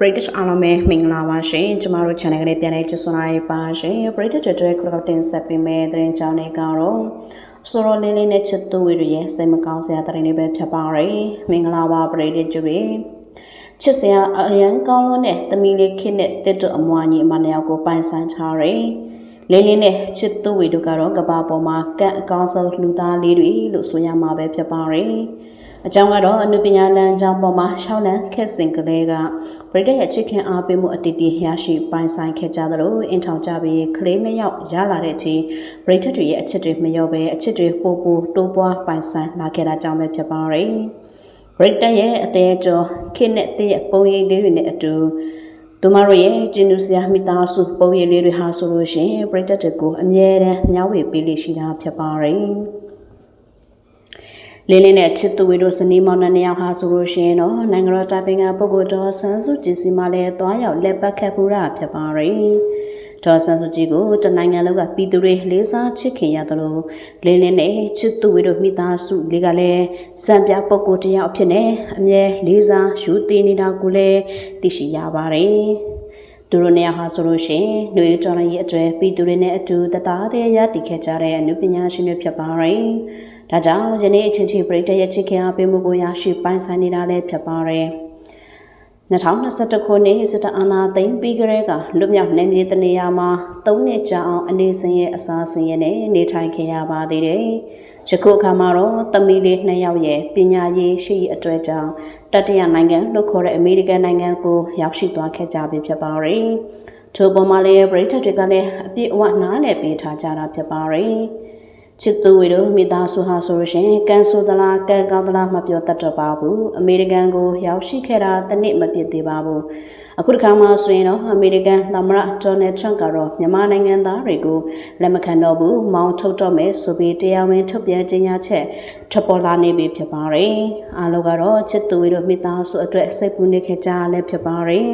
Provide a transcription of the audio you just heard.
British အားလုံးပဲမင်္ဂလာပါရှင်ကျမတို့ channel ကနေပြန်လည်ကြိုဆိုလိုက်ပါရှင် British တွေခရောက်တင်ဆက်ပေးမယ့်သတင်းကြောင်းတွေကတော့ဆိုရောလေးလေးနဲ့ချစ်သူဝေတွေရဲ့စိတ်မကောင်းစရာသတင်းတွေပဲဖြစ်ပါရယ်မင်္ဂလာပါ British တွေချစ်စရာအရန်ကောင်းလို့နဲ့တမီလေးခစ်နဲ့တစ်တူအမွားကြီးအမနှစ်ယောက်ကိုပိုင်ဆိုင်ထားရယ် လေးလေးနဲ့ချစ်သူဝေတို့ကတော့ကဘာပေါ်မှာကန့်အကောင်းဆုံးလူသားလေးတွေလို့ဆိုရမှာပဲဖြစ်ပါရယ်အကြောင်းကတော့အနုပညာလမ်းကြောင်းပေါ်မှာရှောင်းလန်းခက်စင်ကလေးကဗြိတိန်ရဲ့ချစ်ခင်အားပေးမှုအတီးတီရရှိပိုင်ဆိုင်ခဲ့ကြသလိုအင်ထောင်ကြပြီးကလေးနှစ်ယောက်ရလာတဲ့အထိဗြိတိန်တွေရဲ့အချစ်တွေမလျော့ပဲအချစ်တွေပိုပိုတိုးပွားပိုင်ဆိုင်လာခဲ့တာကြောင့်ပဲဖြစ်ပါရယ်ဗြိတိန်ရဲ့အသေးကျော်ခေနဲ့တည့်ရဲ့ပုံရိပ်လေးတွေနဲ့အတူ သူမတို့ရဲ့ဂျင်းနူစရာမိသားစုပုံရိပ်လေးတွေဟာဆိုလို့ရှိရင်ဗြိတိန်တွေကိုအမြဲတမ်းမျှဝေပေးလိရှိတာဖြစ်ပါရယ်လင်းလင်းနဲ့ချစ်သူဝေတို့ဇနီးမောင်နှံနှစ်ယောက်ဟာဆိုလို့ရှိရင်တော့နိုင်ငံတော်တိုင်ပင်ခံပုဂ္ဂိုလ်တော်ဆန်းစုကြည်စီမှလည်းတွားရောက်လက်ပတ်ခတ်ပူတာဖြစ်ပါရယ် တော်ဆန်းစုကြည်ကိုတနိုင်ငံလုံးကပြည်သူတွေလေးစားချစ်ခင်ရသလိုလင်းလင်းနဲ့ချစ်သူဝေတို့မိသားစုလေးကလည်းစံပြပုဂ္ဂိုလ်တယောက်ဖြစ်နေအမြဲလေးစားယူတည်နေတာကိုလည်းသိရှိရပါတယ်သူတို့နေရာဟာဆိုလို့ရှိရင်ຫນွေတော်လိုင်းရဲ့အကျွဲပြည်သူတွေနဲ့အတူတသားတည်းရတည်ခဲ့ကြတဲ့အနုပညာရှင်တွေဖြစ်ပါရယ်။ဒါကြောင့်ယနေ့အချိန်ထိပြည်တရဲ့ချစ်ခင်အားပေးမှုကိုရရှိပိုင်ဆိုင်နေတာလည်းဖြစ်ပါရယ်။ 2021ခုနှစ်စစ်တအာဏာသိမ်းပြီးကြတဲ့ကလွတ်မြောက်နေမြေတနေရာမှာ၃နှစ်ကြာအောင်အနေစင်ရဲ့အစားစင်ရဲ့နဲ့နေထိုင်ခဲ့ရပါသေးတယ်။ယခုအခါမှာတော့သမီးလေးနှစ်ယောက်ရဲ့ပညာရေးရှိအတွက်ကြောင့်တတိယနိုင်ငံလို့ခေါ်တဲ့အမေရိကန်နိုင်ငံကိုရောက်ရှိသွားခဲ့ကြပြီဖြစ်ပါရယ်။ထို့ပေါ်မှာလည်းပရိသတ်တွေကလည်းအပြည့်အဝနားလည်ပေးထားကြတာဖြစ်ပါရယ်။ ချစ်သူဝေတို့မိသားစုဟာဆိုလို့ရှင်ကန်ဆိုသလားကန်ကောင်းသလားမပြောတတ်တော့ပါဘူးအမေရိကန်ကိုရောက်ရှိခဲ့တာတနစ်မပြည့်သေးပါဘူးအခုတစ်ခါမှဆိုရင်တော့အမေရိကန်သမ္မတဒေါ်နယ်ထရန့်ကတော့မြန်မာနိုင်ငံသားတွေကိုလက်မခံတော့ဘူးမောင်းထုတ်တော့မယ်ဆိုပြီးတရားဝင်ထုတ်ပြန်ကြေညာချက်ထွက်ပေါ်လာနေပြီဖြစ်ပါတယ်အားလုံးကတော့ချစ်သူဝေတို့မိသားစုအတွက်စိတ်ပူနေခဲ့ကြလည်းဖြစ်ပါတယ်